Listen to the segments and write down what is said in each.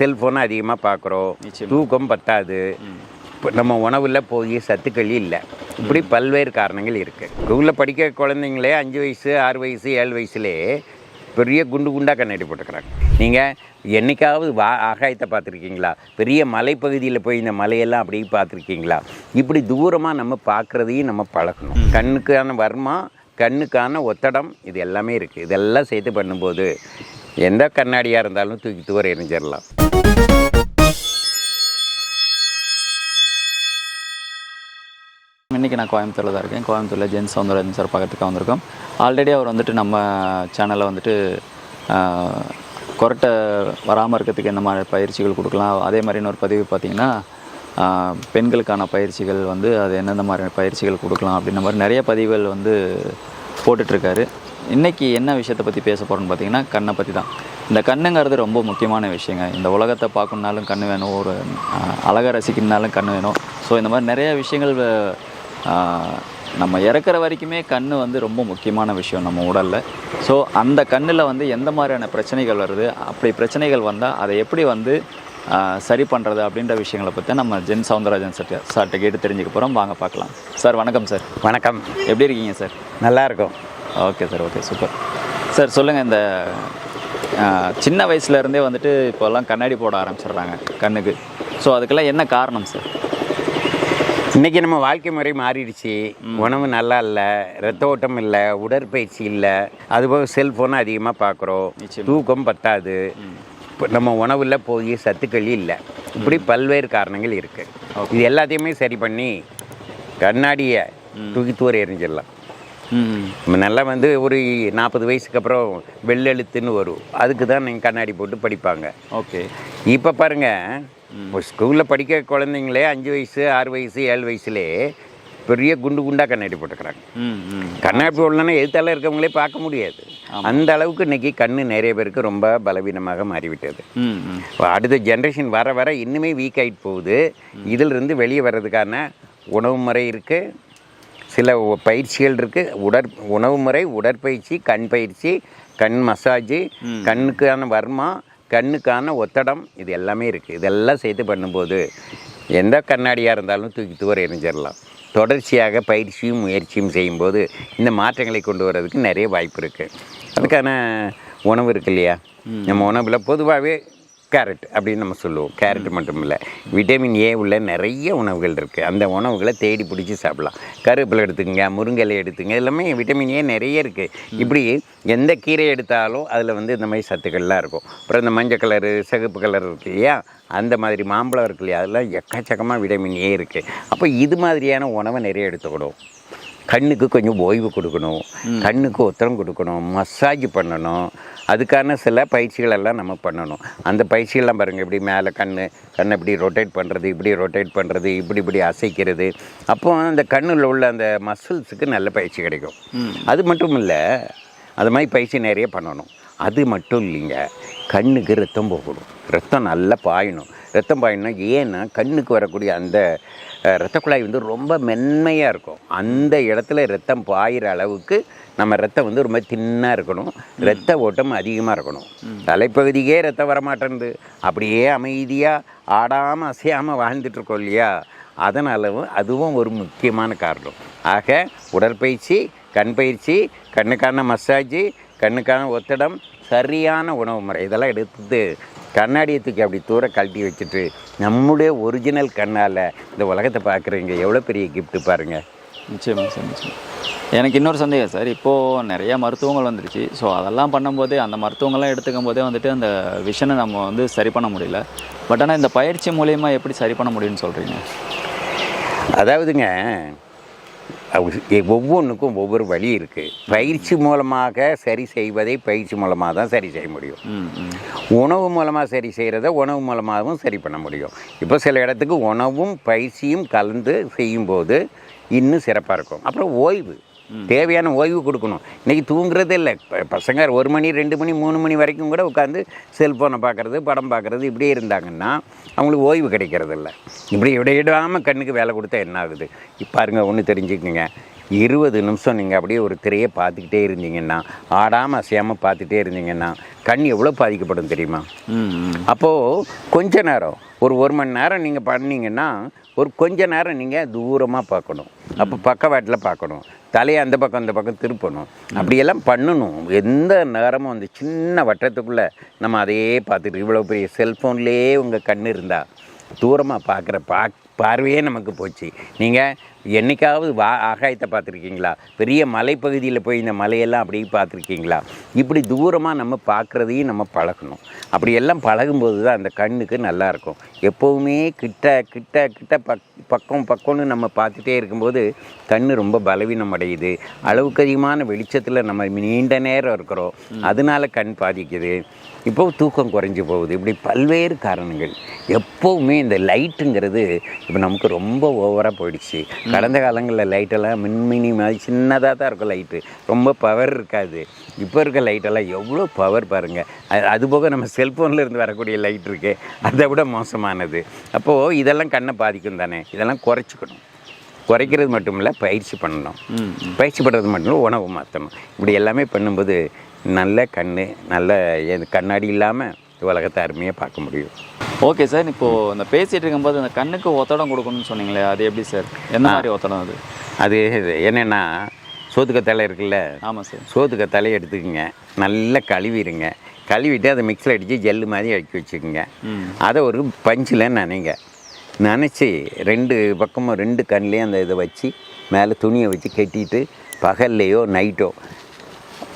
செல்ஃபோனை அதிகமாக பார்க்குறோம். தூக்கம் பத்தாது. இப்போ நம்ம உணவில் போதிய சத்துக்கள் இல்லை. இப்படி பல்வேறு காரணங்கள் இருக்குது ஸ்கூலில் படிக்க குழந்தைங்களே அஞ்சு வயசு ஆறு வயசு ஏழு வயசுலே பெரிய குண்டு குண்டாக கண்ணாடி போட்டுக்கிறாங்க. நீங்கள் என்னைக்காவது வா ஆகாயத்தை பார்த்துருக்கீங்களா? பெரிய மலைப்பகுதியில் போய் இந்த மலையெல்லாம் அப்படியே பார்த்துருக்கீங்களா? இப்படி தூரமாக நம்ம பார்க்குறதையும் நம்ம பழகணும். கண்ணுக்கான வர்மம் கண்ணுக்கான ஒத்தடம் இது எல்லாமே இருக்குது இதெல்லாம் சேர்த்து பண்ணும்போது எந்த கண்ணாடியாக இருந்தாலும் தூக்கி தூர எரிஞ்சிடலாம் இன்றைக்கி நான் கோயம்புத்தூரில் தான் இருக்கேன். கோயம்புத்தூரில் ஜென் சவுந்தரராஜன் சார் பக்கத்துக்கு வந்திருக்கோம். ஆல்ரெடி அவர் வந்துட்டு நம்ம சேனலில் வந்துட்டு கொரட்டை வராமல் இருக்கிறதுக்கு எந்த மாதிரி பயிற்சிகள் கொடுக்கலாம்? அதே மாதிரி இன்னொரு பதிவு பார்த்திங்கன்னா பெண்களுக்கான பயிற்சிகள் வந்து அது என்னென்ன மாதிரி பயிற்சிகள் கொடுக்கலாம் அப்படின்ற மாதிரி நிறைய பதிவுகள் வந்து போட்டுட்ருக்காரு இன்றைக்கி என்ன விஷயத்தை பற்றி பேச போகிறோம்னு பார்த்தீங்கன்னா கண்ணை பற்றி தான் இந்த கண்ணுங்கிறது ரொம்ப முக்கியமான விஷயங்க. இந்த உலகத்தை பார்க்கணுன்னாலும் கண்ணு வேணும். ஒரு அழகை ரசிக்கணுன்னாலும் கண்ணு வேணும். ஸோ இந்த மாதிரி நிறைய விஷயங்கள் நம்ம இறக்குற வரைக்குமே கண் வந்து ரொம்ப முக்கியமான விஷயம் நம்ம உடலில். ஸோ அந்த கண்ணில் வந்து எந்த மாதிரியான பிரச்சனைகள் வருது? அப்படி பிரச்சனைகள் வந்தால் அதை எப்படி வந்து சரி பண்ணுறது அப்படின்ற விஷயங்களை பற்றி நம்ம ஜென் சவுந்தரராஜன் சார் சார்கிட்ட கேட்டு தெரிஞ்சுக்க போகிறோம் வாங்க பார்க்கலாம். சார் வணக்கம் சார். வணக்கம். எப்படி இருக்கீங்க சார்? நல்லா இருக்கும். Okay sir okay super sir சொல்லுங்கள் இந்த சின்ன வயசுலேருந்தே வந்துட்டு இப்போல்லாம் கண்ணாடி போட ஆரம்பிச்சிடுறாங்க கண்ணுக்கு. ஸோ அதுக்கெல்லாம் என்ன காரணம் சார் இன்னைக்கு நம்ம வாழ்க்கை முறை மாறிடுச்சு. உணவு நல்லா இல்லை ரத்த ஓட்டம் இல்லை உடற்பயிற்சி இல்லை. அதுபோக செல்ஃபோனை அதிகமாக பார்க்குறோம். தூக்கம் பத்தாது. இப்போ நம்ம உணவில் போதிய சத்துக்கள் இல்லை. இப்படி பல்வேறு காரணங்கள் இருக்குது இது எல்லாத்தையுமே சரி பண்ணி கண்ணாடியை தூக்கி தூர எறிஞ்சிடலாம். ம் நம்ம நல்லா வந்து ஒரு நாற்பது வயசுக்கு அப்புறம் வெள்ளெழுத்துன்னு வரும். அதுக்கு தான் நீங்கள் கண்ணாடி போட்டு படிப்பாங்க. ஓகே. இப்போ பாருங்க இப்போ ஸ்கூலில் படிக்க குழந்தைங்களே அஞ்சு வயசு ஆறு வயசு ஏழு வயசுலே பெரிய குண்டு குண்டாக கண்ணாடி போட்டுக்கிறாங்க. கண்ணாடி போடலன்னா எதிர்த்தால இருக்கவங்களே பார்க்க முடியாது. அந்த அளவுக்கு இன்னைக்கு கண்ணு நிறைய பேருக்கு ரொம்ப பலவீனமாக மாறிவிட்டது. அடுத்த ஜென்ரேஷன் வர வர இன்னுமே வீக் ஆகிட்டு போகுது. இதிலிருந்து வெளியே வர்றதுக்கான உணவு முறை இருக்குது சில பயிற்சிகள் இருக்குது உடற் உணவு முறை உடற்பயிற்சி கண் பயிற்சி கண் மசாஜ் கண்ணுக்கான வர்மா கண்ணுக்கான ஒத்தடம் இது எல்லாமே இருக்குது இதெல்லாம் சேர்த்து பண்ணும்போது எந்த கண்ணாடியாக இருந்தாலும் தூக்கி தூர எரிஞ்சிடலாம் தொடர்ச்சியாக பயிற்சியும் முயற்சியும் செய்யும்போது இந்த மாற்றங்களை கொண்டு வர்றதுக்கு நிறைய வாய்ப்பு இருக்குது அதுக்கான உணவு இருக்கு இல்லையா? நம்ம உணவில் பொதுவாகவே கேரட் அப்படின்னு நம்ம சொல்லுவோம். கேரட் மட்டும் இல்லை விட்டமின் ஏ உள்ள நிறைய உணவுகள் இருக்குது அந்த உணவுகளை தேடி பிடிச்சி சாப்பிடலாம். கருவேப்பிலை எடுத்துக்கங்க முருங்கை இலை எடுத்துங்க எல்லாமே விட்டமின் ஏ நிறைய இருக்குது இப்படி எந்த கீரை எடுத்தாலும் அதில் வந்து இந்த மாதிரி சத்துக்கள்லாம் இருக்கும். அப்புறம் இந்த மஞ்சள் கலரு சிகப்பு கலர் இருக்கு இல்லையா? அந்த மாதிரி மாம்பழம் இருக்கு இல்லையா? அதெல்லாம் எக்கச்சக்கமாக விட்டமின் ஏ இருக்குது அப்போ இது மாதிரியான உணவை நிறைய எடுத்துக்கணும். கண்ணுக்கு கொஞ்சம் ஓய்வு கொடுக்கணும். கண்ணுக்கு ஒத்தரம் கொடுக்கணும். மசாஜ் பண்ணணும். அதுக்கான சில பயிற்சிகள் எல்லாம் நம்ம பண்ணணும். அந்த பயிற்சிகள்லாம் பாருங்கள் இப்படி மேலே கண் கண்ணை இப்படி ரொட்டேட் பண்ணுறது இப்படி ரொட்டேட் பண்ணுறது இப்படி இப்படி அசைக்கிறது. அப்போ அந்த கண்ணில் உள்ள அந்த மசில்ஸுக்கு நல்ல பயிற்சி கிடைக்கும். அது மட்டும் இல்லை அது மாதிரி பயிற்சி நிறைய பண்ணணும். அது மட்டும் இல்லைங்க கண்ணுக்கு ரத்தம் போகணும். ரத்தம் நல்லா பாயணும். ரத்தம் பாயணும்னா ஏன்னா கண்ணுக்கு வரக்கூடிய அந்த அஹ், ரத்த குழாய் வந்து ரொம்ப மென்மையாக இருக்கும். அந்த இடத்துல ரத்தம் பாயிற அளவுக்கு நம்ம ரத்தம் வந்து ரொம்ப தின்னாக இருக்கணும். ரத்த ஓட்டம் அதிகமாக இருக்கணும். தலைப்பகுதிக்கே ரத்தம் வரமாட்டேன்து அப்படியே அமைதியாக ஆடாமல் அசையாமல் வாழ்ந்துட்டு இருக்கோம் இல்லையா? அதனாலவும் அதுவும் ஒரு முக்கியமான காரணம். ஆக உடற்பயிற்சி கண் பயிற்சி கண்ணுக்கான மசாஜ் கண்ணுக்கான ஒத்தடம் சரியான உணவு முறை இதெல்லாம் எடுத்து கண்ணாடியை தூக்கி அப்படி தூர கழட்டி வச்சுட்டு நம்முடைய ஒரிஜினல் கண்ணால் இந்த உலகத்தை பார்க்குறீங்க எவ்வளோ பெரிய gift பாருங்க. நிச்சயமா சார் நிச்சயம். எனக்கு இன்னொரு சந்தேகம் சார். இப்போது நிறைய மருத்துவங்கள் வந்துருச்சு. ஸோ அதெல்லாம் பண்ணும்போதே அந்த மருத்துவங்கள்லாம் எடுத்துக்கும் போதே வந்துட்டு அந்த விஷனை நம்ம வந்து சரி பண்ண முடியல. பட் ஆனால் இந்த பயிற்சி மூலயமா எப்படி சரி பண்ண முடியும்னு சொல்கிறீங்க அதாவதுங்க ஒவ்வொன்றுக்கும் ஒவ்வொரு வழி இருக்குது பயிற்சி மூலமாக சரி செய்வதை பயிற்சி மூலமாக தான் சரி செய்ய முடியும். உணவு மூலமாக சரி செய்கிறத உணவு மூலமாகவும் சரி பண்ண முடியும். இப்போ சில இடத்துக்கு உணவும் பயிற்சியும் கலந்து செய்யும்போது இன்னும் சிறப்பாக இருக்கும். அப்புறம் ஓய்வு. தேவையான ஓய்வு கொடுக்கணும். இன்றைக்கி தூங்குறதே இல்லை. ப- பசங்க ஒரு மணி ரெண்டு மணி மூணு மணி வரைக்கும் கூட உட்காந்து செல்ஃபோனை பார்க்குறது படம் பார்க்குறது இப்படியே இருந்தாங்கன்னா அவங்களுக்கு ஓய்வு கிடைக்கிறது இல்லை. இப்படி விடையிடாமல் கண்ணுக்கு வேலை கொடுத்தா என்ன ஆகுது? இப்போ பாருங்க ஒன்று தெரிஞ்சுக்கங்க. இருபது நிமிஷம் நீங்கள் அப்படியே ஒரு திரையை பார்த்துக்கிட்டே இருந்தீங்கன்னா ஆடாமல் அசையாமல் பார்த்துட்டே இருந்தீங்கன்னா கண் எவ்வளோ பாதிக்கப்படும் தெரியுமா? அப்போது கொஞ்ச நேரம் ஒரு ஒரு மணி நேரம் நீங்கள் பண்ணீங்கன்னா ஒரு கொஞ்ச நேரம் நீங்கள் தூரமாக பார்க்கணும். அப்போ பக்கவாட்டில் பார்க்கணும். தலையை அந்த பக்கம் அந்த பக்கம் திருப்பணும். அப்படியெல்லாம் பண்ணணும். எந்த நேரமும் அந்த சின்ன வட்டத்துக்குள்ளே நம்ம அதையே பார்த்துட்டு இவ்வளோ பெரிய செல்ஃபோன்லேயே உங்கள் கண் இருந்தால் தூரமாக பார்க்குற பா பார்வையே நமக்கு போச்சு. நீங்கள் என்னைக்காவது வா ஆகாயத்தை பார்த்துருக்கீங்களா? பெரிய மலைப்பகுதியில் போய் இந்த மலையெல்லாம் அப்படியே பார்த்துருக்கீங்களா? இப்படி தூரமாக நம்ம பார்க்குறதையும் நம்ம பழகணும். அப்படி எல்லாம் பழகும்போது தான் அந்த கண்ணுக்கு நல்லா இருக்கும். எப்போவுமே கிட்ட கிட்ட கிட்ட பக் பக்கம் பக்கம்னு நம்ம பார்த்துட்டே இருக்கும்போது கண் ரொம்ப பலவீனம் அடையுது. அளவுக்கு அதிகமான வெளிச்சத்தில் நம்ம நீண்ட நேரம் இருக்கிறோம். அதனால கண் பாதிக்குது. இப்போ தூக்கம் குறைஞ்சி போகுது. இப்படி பல்வேறு காரணங்கள். எப்போவுமே இந்த லைட்டுங்கிறது இப்போ நமக்கு ரொம்ப ஓவராக போயிடுச்சு. கடந்த காலங்களில் லைட்டெல்லாம் மின்மினி மாதிரி சின்னதாக தான் இருக்கும் லைட்டு ரொம்ப பவர் இருக்காது. இப்போ இருக்க லைட்டெல்லாம் எவ்வளோ பவர் பாருங்கள் அது அதுபோக நம்ம செல்ஃபோனில் இருந்து வரக்கூடிய லைட் இருக்கு. அதை விட மோசமானது. அப்போது இதெல்லாம் கண்ணை பாதிக்கும் தானே. இதெல்லாம் குறைச்சிக்கணும். குறைக்கிறது மட்டும் இல்லை பயிற்சி பண்ணணும். பயிற்சி பண்ணுறது மட்டும் இல்லை உணவு மாற்றணும் இப்படி எல்லாமே பண்ணும்போது நல்ல கண் நல்ல கண்ணாடி இல்லாமல் உலகத்தை அருமையாக பார்க்க முடியும். ஓகே சார் இப்போது இந்த பேசிகிட்டு இருக்கும்போது அந்த கண்ணுக்கு ஒத்தடம் கொடுக்கணும்னு சொன்னீங்களே அது எப்படி சார் என்ன மாதிரி ஒத்தடம் அது? அது என்னென்னா சோத்துக்கத்தலை இருக்குல்ல? ஆமாம் சார் சோத்துக்கத்தலையை எடுத்துக்கோங்க. நல்லா கழுவிடுங்க. கழுவிட்டு அதை மிக்ஸில் அடித்து ஜெல்லு மாதிரி அடிக்கி வச்சுக்கோங்க. அதை ஒரு பஞ்சில் நனைங்க. நனைச்சி ரெண்டு பக்கமும் ரெண்டு கண்லேயும் அந்த இதை வச்சு மேலே துணியை வச்சு கட்டிட்டு பகல்லையோ நைட்டோ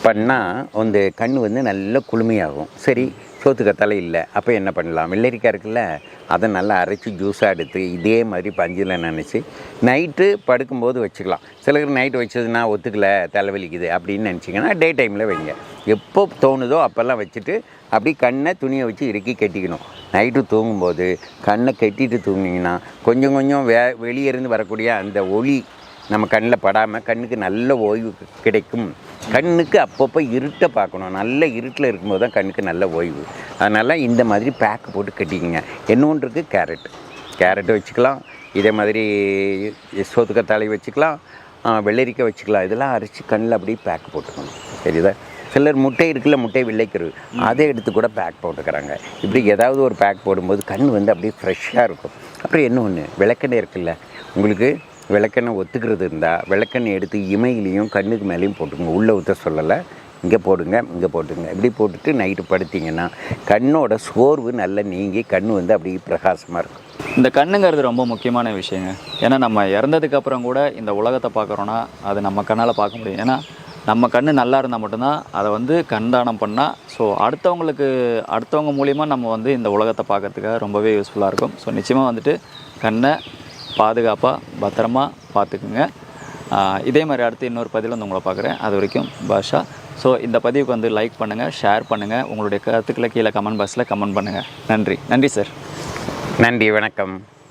பண்ணால் அந்த கண் வந்து நல்ல குளுமையாகும். சரி சோத்துக்கத்தலை இல்லை. அப்போ என்ன பண்ணலாம்? வெள்ளரிக்காய் இருக்குல்ல அதை நல்லா அரைச்சி ஜூஸாக எடுத்து இதே மாதிரி பஞ்சில் நினச்சி நைட்டு படுக்கும்போது வச்சுக்கலாம். சிலருக்கு நைட்டு வச்சதுன்னா ஒத்துக்கல தலைவலிக்குது அப்படின்னு நினச்சிங்கன்னா டே டைமில் வைங்க. எப்போ தோணுதோ அப்போல்லாம் வச்சுட்டு அப்படி கண்ணை துணியை வச்சு இறுக்கி கட்டிக்கணும். நைட்டு தூங்கும்போது கண்ணை கட்டிட்டு தூங்குனீங்கன்னா கொஞ்சம் கொஞ்சம் வே வெளியே இருந்து வரக்கூடிய அந்த ஒளி நம்ம கண்ணில் படாமல் கண்ணுக்கு நல்ல ஓய்வு கிடைக்கும். கண்ணுக்கு அப்பப்போ இருட்டை பார்க்கணும். நல்ல இருட்டில் இருக்கும்போது தான் கண்ணுக்கு நல்ல ஓய்வு. அதனால் இந்த மாதிரி பேக் போட்டு கட்டிக்கங்க. இன்னொன்று இருக்குது கேரட் கேரட் வச்சுக்கலாம். இதே மாதிரி சோத்துக்கத்தாழை வச்சுக்கலாம். வெள்ளரிக்காய் வச்சுக்கலாம். இதெல்லாம் அரைச்சி கண்ணில் அப்படியே பேக் போட்டுக்கணும். சரிதா? சிலர் முட்டை இருக்குல்ல முட்டை வில்லைக்கரு அதை எடுத்து கூட பேக் போட்டுக்கிறாங்க. இப்படி ஏதாவது ஒரு பேக் போடும்போது கண் வந்து அப்படியே ஃப்ரெஷ்ஷாக இருக்கும். அப்புறம் என்ன ஒன்று விளக்கெண்ணெய் இருக்குல்ல. உங்களுக்கு விளக்கெண்ணெய் ஒத்துக்கிறது இருந்தால் விளக்கெண்ணெய் எடுத்து இமையிலையும் கண்ணுக்கு மேலேயும் போட்டுங்க உள்ளே ஊற்ற சொல்லலை. இங்கே போடுங்க இங்கே போட்டுங்க இப்படி போட்டுட்டு நைட்டு படுத்திங்கன்னா கண்ணோட சோர்வு நல்லா நீங்கி கண் வந்து அப்படியே பிரகாசமாக இருக்கும். இந்த கண்ணுங்கிறது ரொம்ப முக்கியமான விஷயங்க. ஏன்னா நம்ம இறந்ததுக்கு அப்புறம் கூட இந்த உலகத்தை பார்க்குறோன்னா அது நம்ம கண்ணால் பார்க்க முடியும். ஏன்னா நம்ம கண் நல்லா இருந்தால் மட்டும்தான் அதை வந்து கண் தானம் பண்ணால் ஸோ அடுத்தவங்களுக்கு அடுத்தவங்க மூலியமாக நம்ம வந்து இந்த உலகத்தை பார்க்கறதுக்காக ரொம்பவே யூஸ்ஃபுல்லாக இருக்கும். ஸோ நிச்சயமாக வந்துட்டு கண்ணை பாதுகாப்பாக பத்திரமா பார்த்துக்குங்க. இதே மாதிரி அடுத்து இன்னொரு பதிவில் வந்து உங்களை பார்க்குறேன். அது வரைக்கும் பாஷா. ஸோ இந்த பதிவுக்கு வந்து லைக் பண்ணுங்கள் ஷேர் பண்ணுங்கள் உங்களுடைய கருத்துக்களை கீழே கமெண்ட் பாக்ஸில் கமெண்ட் பண்ணுங்கள் நன்றி. நன்றி சார் நன்றி வணக்கம்.